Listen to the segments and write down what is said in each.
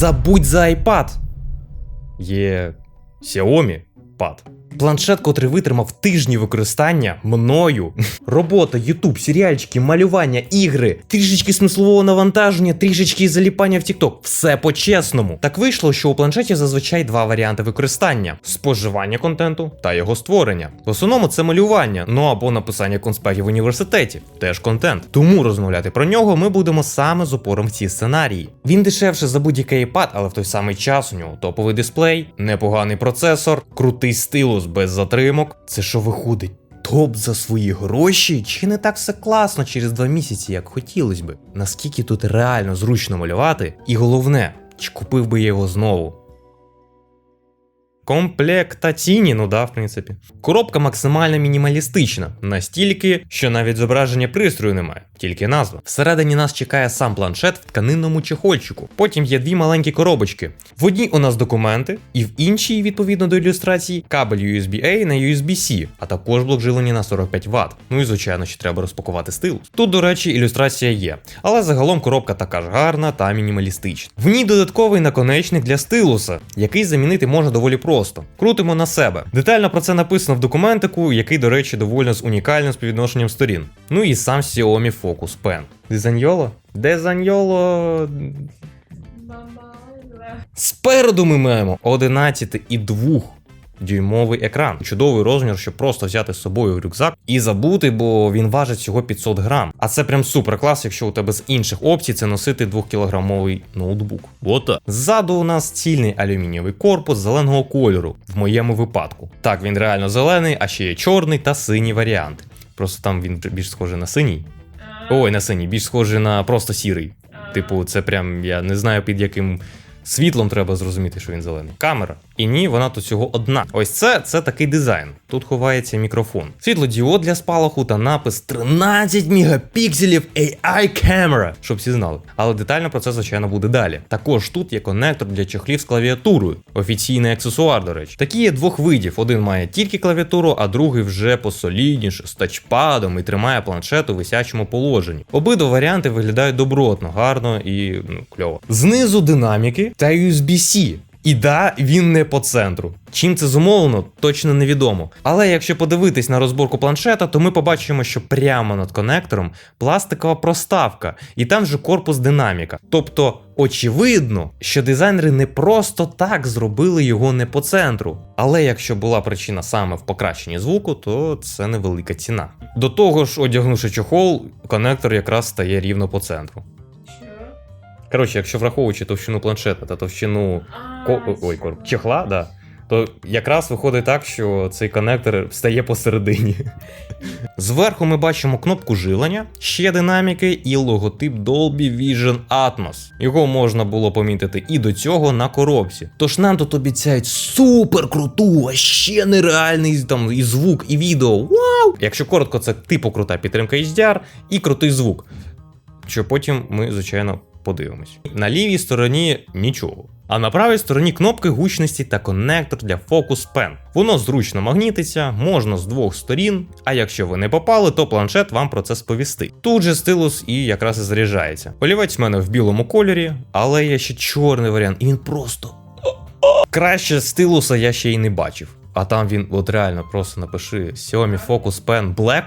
Забудь за iPad. Є Xiaomi Pad. Планшет, котрий витримав тижні використання мною. Робота, ютуб, серіальчики, малювання, ігри, трішечки смислового навантаження, трішечки заліпання в TikTok. Все по-чесному. Так вийшло, що у планшеті зазвичай два варіанти використання: споживання контенту та його створення. В основному це малювання, ну або написання конспектів в університеті, теж контент. Тому розмовляти про нього ми будемо саме з опором в ці сценарії. Він дешевше за будь-який iPad, але в той самий час у нього топовий дисплей, непоганий процесор, крутий стилус без затримок. Це що виходить? Топ за свої гроші? Чи не так все класно через два місяці, як хотілося би? Наскільки тут реально зручно малювати? І головне, чи купив би я його знову? Комплектаційні, ну да, в принципі. Коробка максимально мінімалістична, настільки, що навіть зображення пристрою немає, тільки назва. Всередині нас чекає сам планшет в тканинному чехольчику. Потім є дві маленькі коробочки. В одній у нас документи, і в іншій, відповідно до ілюстрації, кабель USB-A на USB-C, а також блок живлення на 45 Вт. Ну і звичайно, ще треба розпакувати стилус. Тут, до речі, ілюстрація є, але загалом коробка така ж гарна та мінімалістична. В ній додатковий наконечник для стилуса, який замінити можна доволі просто. Крутимо на себе. Детально про це написано в документику, який, до речі, доволі з унікальним співвідношенням сторін. Ну і сам Xiaomi Focus Pen. Дизаньоло? Дезаньоло. Спереду ми маємо 11,2 дюймовий екран. Чудовий розмір, щоб просто взяти з собою в рюкзак і забути, бо він важить всього 500 грам. А це прям супер клас, якщо у тебе з інших опцій це носити 2-кілограмовий ноутбук. Ота. Ззаду у нас цільний алюмінієвий корпус зеленого кольору, в моєму випадку. Так, він реально зелений, а ще є чорний та синій варіанти. Просто там він більш схожий на синій. Ой, на синій, більш схожий на просто сірий. Типу, це прям я не знаю під яким світлом треба зрозуміти, що він зелений. Камера. І ні, вона тут всього одна. Ось це це такий дизайн. Тут ховається мікрофон. Світлодіод для спалаху та напис 13 мегапікселів AI camera, щоб всі знали. Але детально про це, звичайно, буде далі. Також тут є коннектор для чехлів з клавіатурою. Офіційний аксесуар, до речі. Такі є двох видів: один має тільки клавіатуру, а другий вже посолідніше, з тачпадом і тримає планшет у висячому положенні. Обидва варіанти виглядають добротно, гарно і ну, кльово. Знизу динаміки та USB-C. І да, він не по центру. Чим це зумовлено, точно невідомо. Але якщо подивитись на розборку планшета, то ми побачимо, що прямо над конектором пластикова проставка, і там же корпус динаміка. Тобто, очевидно, що дизайнери не просто так зробили його не по центру. Але якщо була причина саме в покращенні звуку, то це невелика ціна. До того ж, одягнувши чохол, конектор якраз стає рівно по центру. Коротше, якщо враховуючи товщину планшета та товщину ко... ой, кор... чехла, да, то якраз виходить так, що цей коннектор встає посередині. Зверху ми бачимо кнопку жилення, ще динаміки і логотип Dolby Vision Atmos. Його можна було помітити і до цього на коробці. Тож нам тут обіцяють супер круту, а ще нереальний там і звук, і відео. Вау! Якщо коротко, це типу крута підтримка HDR і крутий звук. Що потім ми, звичайно, подивимось. На лівій стороні нічого. А на правій стороні кнопки гучності та коннектор для Focus Pen. Воно зручно магнітиться, можна з двох сторін, а якщо ви не попали, то планшет вам про це сповістить. Тут же стилус і якраз і заряджається. Олівець в мене в білому кольорі, але є ще чорний варіант, і він просто. Краще стилуса я ще й не бачив. А там він, от реально, просто напиши Xiaomi Focus Pen Black.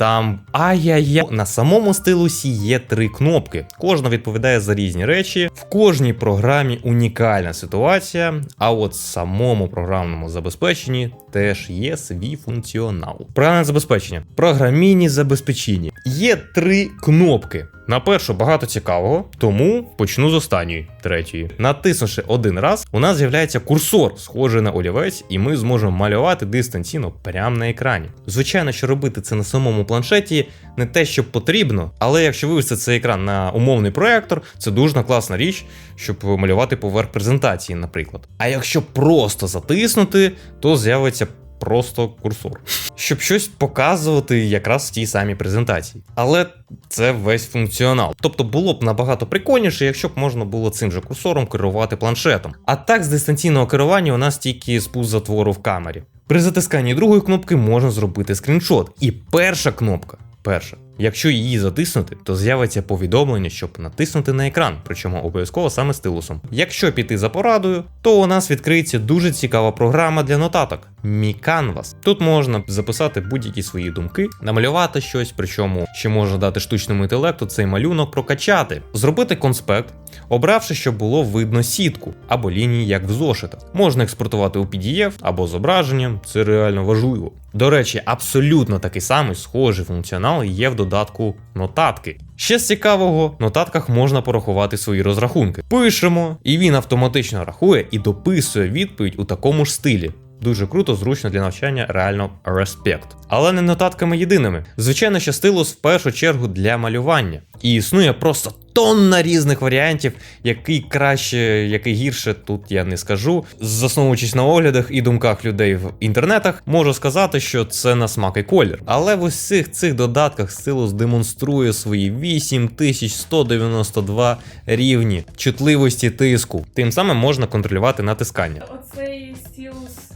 Там ай-яй-яй. на самому стилусі є три кнопки. Кожна відповідає за різні речі. В кожній програмі унікальна ситуація. А от в самому програмному забезпеченні теж є свій функціонал. Програмне забезпечення, програмійні забезпечення. Є три кнопки. На першу багато цікавого, тому почну з останньої, третьої. Натиснувши один раз, у нас з'являється курсор, схожий на олівець, і ми зможемо малювати дистанційно прямо на екрані. Звичайно, що робити це на самому планшеті не те, що потрібно, але якщо вивести цей екран на умовний проектор, це дуже класна річ, щоб малювати поверх презентації, наприклад. А якщо просто затиснути, то з'явиться просто курсор, щоб щось показувати якраз в тій самій презентації. Але це весь функціонал. Тобто було б набагато прикольніше, якщо б можна було цим же курсором керувати планшетом. А так з дистанційного керування у нас тільки спуск затвору в камері. При затисканні другої кнопки можна зробити скріншот. І перша кнопка. Перша. Якщо її затиснути, то з'явиться повідомлення, щоб натиснути на екран, причому обов'язково саме стилусом. Якщо піти за порадою, то у нас відкриється дуже цікава програма для нотаток Mi Canvas. Тут можна записати будь-які свої думки, намалювати щось, причому ще можна дати штучному інтелекту цей малюнок прокачати, зробити конспект, обравши, щоб було видно сітку або лінії, як в зошитах. Можна експортувати у PDF або зображенням, це реально важливо. До речі, абсолютно такий самий схожий функціонал є в додатку нотатки. Ще з цікавого, в нотатках можна порахувати свої розрахунки. Пишемо, і він автоматично рахує і дописує відповідь у такому ж стилі. Дуже круто, зручно для навчання, реально респект. Але не нотатками єдиними. Звичайно, що стилус в першу чергу для малювання. І існує просто тонна різних варіантів, який краще, який гірше, тут я не скажу. Засновуючись на оглядах і думках людей в інтернетах, можу сказати, що це на смак і колір. Але в усіх цих додатках стилус демонструє свої 8192 рівні чутливості тиску. Тим самим можна контролювати натискання. Оцей стілус,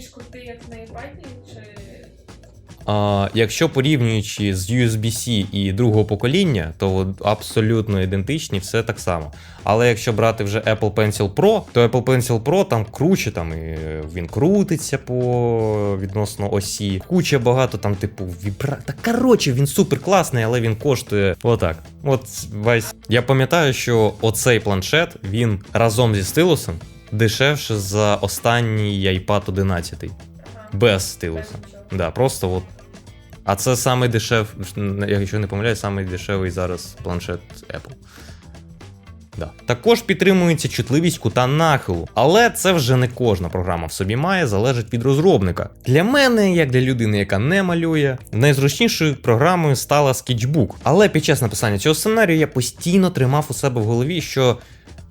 ж крутий, як на iPad, чи. А, якщо порівнюючи з USB-C і другого покоління, то абсолютно ідентичні, все так само. Але якщо брати вже Apple Pencil Pro, то Apple Pencil Pro там круче, там і він крутиться по відносно осі. Куча багато там, типу, вібра. Та коротше, він супер класний, але він коштує отак. От весь. Я пам'ятаю, що оцей планшет він разом зі стилусом дешевше за останній iPad 11. Ага. Без стилуса. Да, просто от. А це самий дешев, якщо не помиляюсь, самий дешевий зараз планшет Apple. Да. Також підтримується чутливість кута нахилу, але це вже не кожна програма в собі має, залежить від розробника. Для мене, як для людини, яка не малює, найзручнішою програмою стала Sketchbook. Але під час написання цього сценарію я постійно тримав у себе в голові, що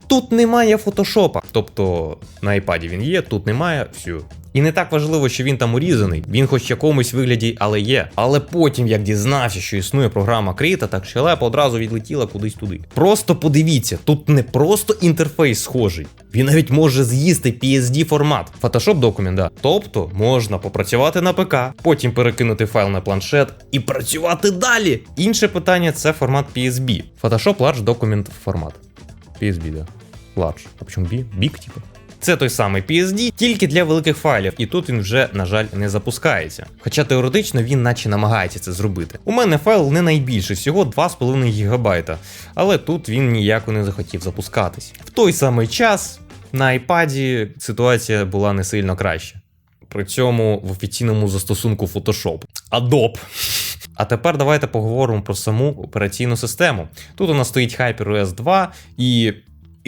тут немає фотошопа. Тобто на iPad він є, тут немає, все. І не так важливо, що він там урізаний, він хоч в якомусь вигляді, але є. Але потім, як дізнався, що існує програма Кріта, так щелепа одразу відлетіла кудись туди. Просто подивіться, тут не просто інтерфейс схожий, він навіть може з'їсти PSD формат, Photoshop документ, да. Тобто можна попрацювати на ПК, потім перекинути файл на планшет і працювати далі. Інше питання це формат PSB. Photoshop Large Document формат. PSB, да. Large. А почому B? Big, типу. Це той самий PSD, тільки для великих файлів, і тут він вже, на жаль, не запускається. Хоча теоретично він наче намагається це зробити. У мене файл не найбільший, всього 2,5 ГБ, але тут він ніяко не захотів запускатись. В той самий час на iPad ситуація була не сильно краща. При цьому в офіційному застосунку Photoshop. Adobe. А тепер давайте поговоримо про саму операційну систему. Тут у нас стоїть HyperOS 2, і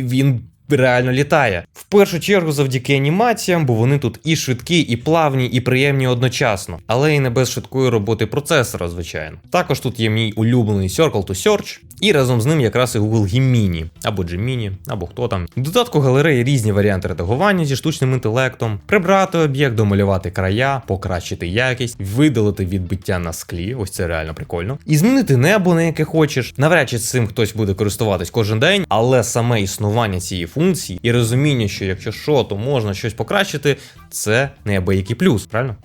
він реально літає. В першу чергу завдяки анімаціям, бо вони тут і швидкі, і плавні, і приємні одночасно, але і не без швидкої роботи процесора, звичайно. Також тут є мій улюблений Circle to Search, і разом з ним якраз і Google Gemini, або Gemini, або хто там. В додатку галереї різні варіанти редагування зі штучним інтелектом, прибрати об'єкт, домалювати края, покращити якість, видалити відбиття на склі, ось це реально прикольно. І змінити небо, на яке хочеш. Навряд чи цим хтось буде користуватись кожен день, але саме існування цієї функції і розуміння, що якщо що, то можна щось покращити, це неабиякий плюс, правильно?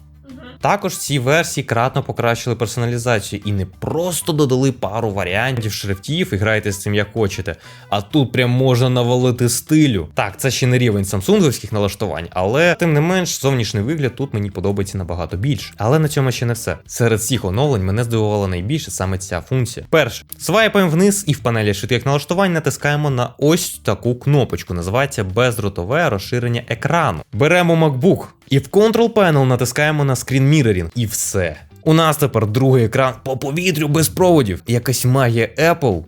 Також в цій версії кратно покращили персоналізацію і не просто додали пару варіантів шрифтів і грайте з цим як хочете, а тут прям можна навалити стилю. Так, це ще не рівень самсунговських налаштувань, але тим не менш, зовнішній вигляд тут мені подобається набагато більше. Але на цьому ще не все. Серед всіх оновлень мене здивувала найбільше саме ця функція. Перше, свайпаємо вниз і в панелі швидких налаштувань натискаємо на ось таку кнопочку. Називається бездротове розширення екрану. Беремо MacBook і в Control Panel натискаємо на Screen Mirroring. І все. У нас тепер другий екран по повітрю без проводів. Якась магія Apple.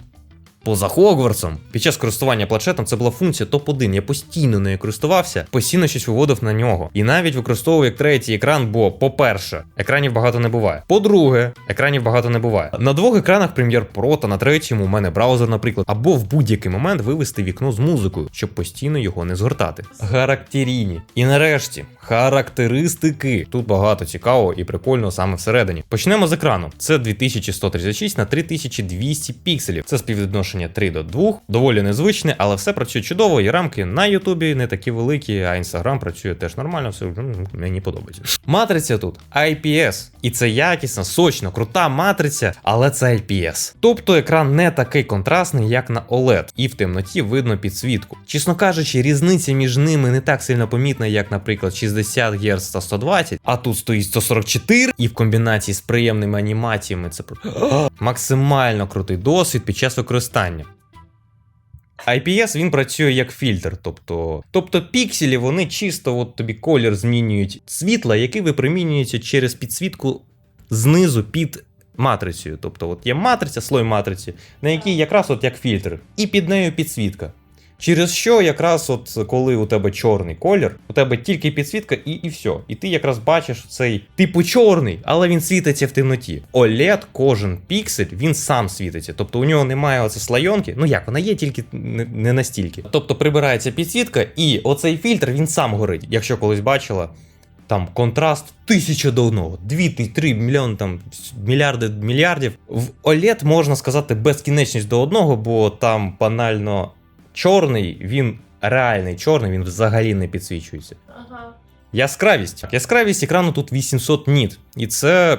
Поза Хогвартсом. Під час користування планшетом це була функція топ-1. Я постійно нею користувався, постійно щось виводив на нього. І навіть використовував як третій екран, бо, по-перше, екранів багато не буває. По-друге, екранів багато не буває. На двох екранах Premiere Pro та на третьому у мене браузер, наприклад, або в будь-який момент вивести вікно з музикою, щоб постійно його не згортати. Характеріні. І нарешті, характеристики. Тут багато цікавого і прикольного саме всередині. Почнемо з екрану. Це 2136 на 3200 пікселів. Це співвідношення співвідношення 3 до 2. Доволі незвичне, але все працює чудово. І рамки на Ютубі не такі великі, а інстаграм працює теж нормально. Все мені подобається. Матриця тут IPS. І це якісна, сочна, крута матриця, але це IPS. Тобто екран не такий контрастний, як на OLED, і в темноті видно підсвітку. Чесно кажучи, різниця між ними не так сильно помітна, як, наприклад, 60 Гц та 120, а тут стоїть 144, і в комбінації з приємними анімаціями це максимально крутий досвід під час використання. IPS він працює як фільтр, тобто, тобто пікселі вони чисто от тобі колір змінюють світла, який випромінюється через підсвітку знизу під матрицею. Тобто, от є матриця, слой матриці, на якій якраз от як фільтр, і під нею підсвітка. Через що якраз от коли у тебе чорний колір, у тебе тільки підсвітка і, і все. І ти якраз бачиш цей типу чорний, але він світиться в темноті. OLED, кожен піксель, він сам світиться. Тобто у нього немає оце слайонки. Ну як, вона є, тільки не, настільки. Тобто прибирається підсвітка, і оцей фільтр він сам горить. Якщо колись бачила, там контраст тисяча до одного, дві, три мільйон, там мільярди мільярдів. В OLED можна сказати безкінечність до одного, бо там банально чорний, він реальний чорний, він взагалі не підсвічується. Ага. Яскравість. Яскравість екрану тут 800 ніт, і це.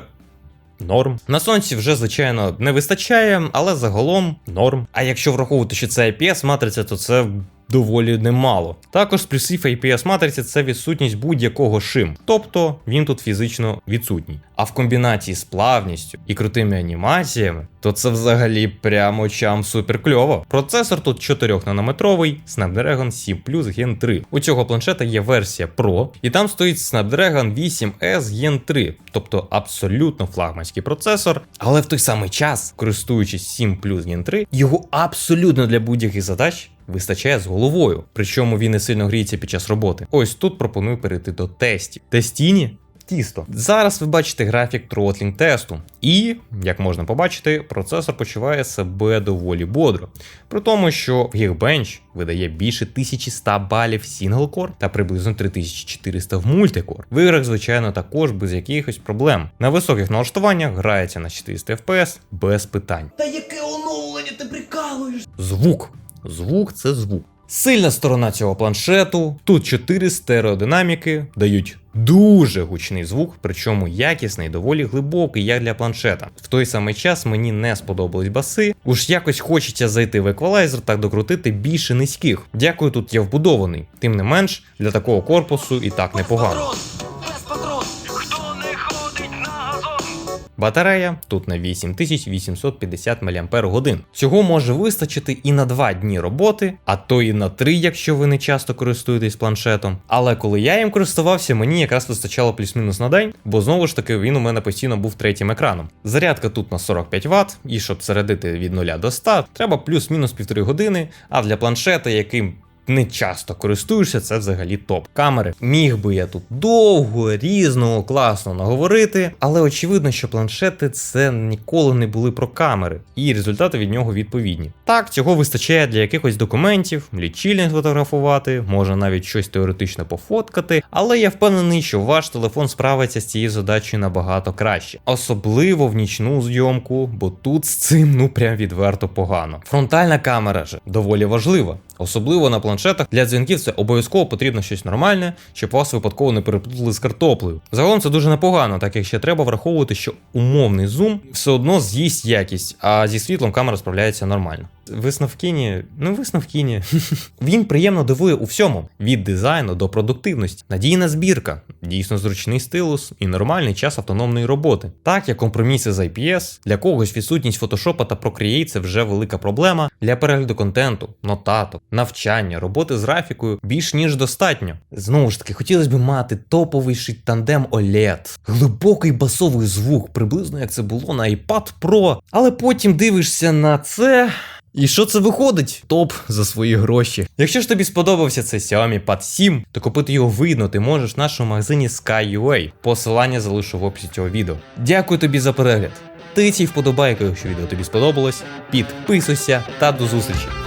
Норм. На сонці вже, звичайно, не вистачає, але загалом норм. А якщо враховувати, що це IPS матриця, то це доволі немало. Також плюсів IPS матриці це відсутність будь-якого шим, тобто він тут фізично відсутній. А в комбінації з плавністю і крутими анімаціями, то це взагалі прямо очам супер кльово. Процесор тут 4 нанометровий Snapdragon 7 Plus Gen 3. У цього планшета є версія Pro, і там стоїть Snapdragon 8S Gen 3, тобто абсолютно флагманський процесор. Але в той самий час, користуючись 7 Plus Gen 3, його абсолютно для будь-яких задач вистачає з головою. Причому він не сильно гріється під час роботи. Ось тут пропоную перейти до тестів. Тестіні. Тісто. Зараз ви бачите графік тротлінг тесту, і, як можна побачити, процесор почуває себе доволі бодро. При тому, що в Geekbench видає більше 1100 балів сінглкор та приблизно 3400 в мультикор. В іграх, звичайно, також без якихось проблем. На високих налаштуваннях грається на 400 FPS без питань. Та яке оновлення ти прикалуєш? Звук. Звук це звук. Сильна сторона цього планшету. Тут 4 стереодинаміки дають дуже гучний звук, причому якісний, доволі глибокий, як для планшета. В той самий час мені не сподобались баси. Уж якось хочеться зайти в еквалайзер та докрутити більше низьких. Дякую, тут є вбудований. Тим не менш, для такого корпусу і так непогано. Батарея тут на 8850 мАч. Цього може вистачити і на 2 дні роботи, а то і на 3, якщо ви не часто користуєтесь планшетом. Але коли я їм користувався, мені якраз вистачало плюс-мінус на день, бо знову ж таки він у мене постійно був третім екраном. Зарядка тут на 45 Вт, і щоб зарядити від 0 до 100, треба плюс-мінус півтори години. А для планшета, яким не часто користуєшся, це взагалі топ. Камери. Міг би я тут довго, різного, класно наговорити, але очевидно, що планшети це ніколи не були про камери, і результати від нього відповідні. Так, цього вистачає для якихось документів, лічильник фотографувати, можна навіть щось теоретично пофоткати, але я впевнений, що ваш телефон справиться з цією задачею набагато краще, особливо в нічну зйомку, бо тут з цим ну прям відверто погано. Фронтальна камера ж доволі важлива. Особливо на планшетах для дзвінків це обов'язково потрібно щось нормальне, щоб вас випадково не переплутали з картоплею. Загалом це дуже непогано, так як ще треба враховувати, що умовний зум все одно з'їсть якість, а зі світлом камера справляється нормально. Висновкіні, ну висновкіні. Він приємно дивує у всьому: від дизайну до продуктивності, надійна збірка, дійсно зручний стилус і нормальний час автономної роботи. Так як компроміси з IPS, для когось відсутність фотошопа та Procreate це вже велика проблема. Для перегляду контенту, нотаток, навчання, роботи з графікою більш ніж достатньо. Знову ж таки, хотілося б мати топовий тандем OLED, глибокий басовий звук, приблизно як це було на iPad Pro. Але потім дивишся на це. І що це виходить? Топ за свої гроші. Якщо ж тобі сподобався цей Xiaomi Pad 7, то купити його видно ти можеш в нашому магазині Sky.ua. Посилання залишу в описі цього відео. Дякую тобі за перегляд. Тицій вподобайку, якщо відео тобі сподобалось. Підписуйся та до зустрічі!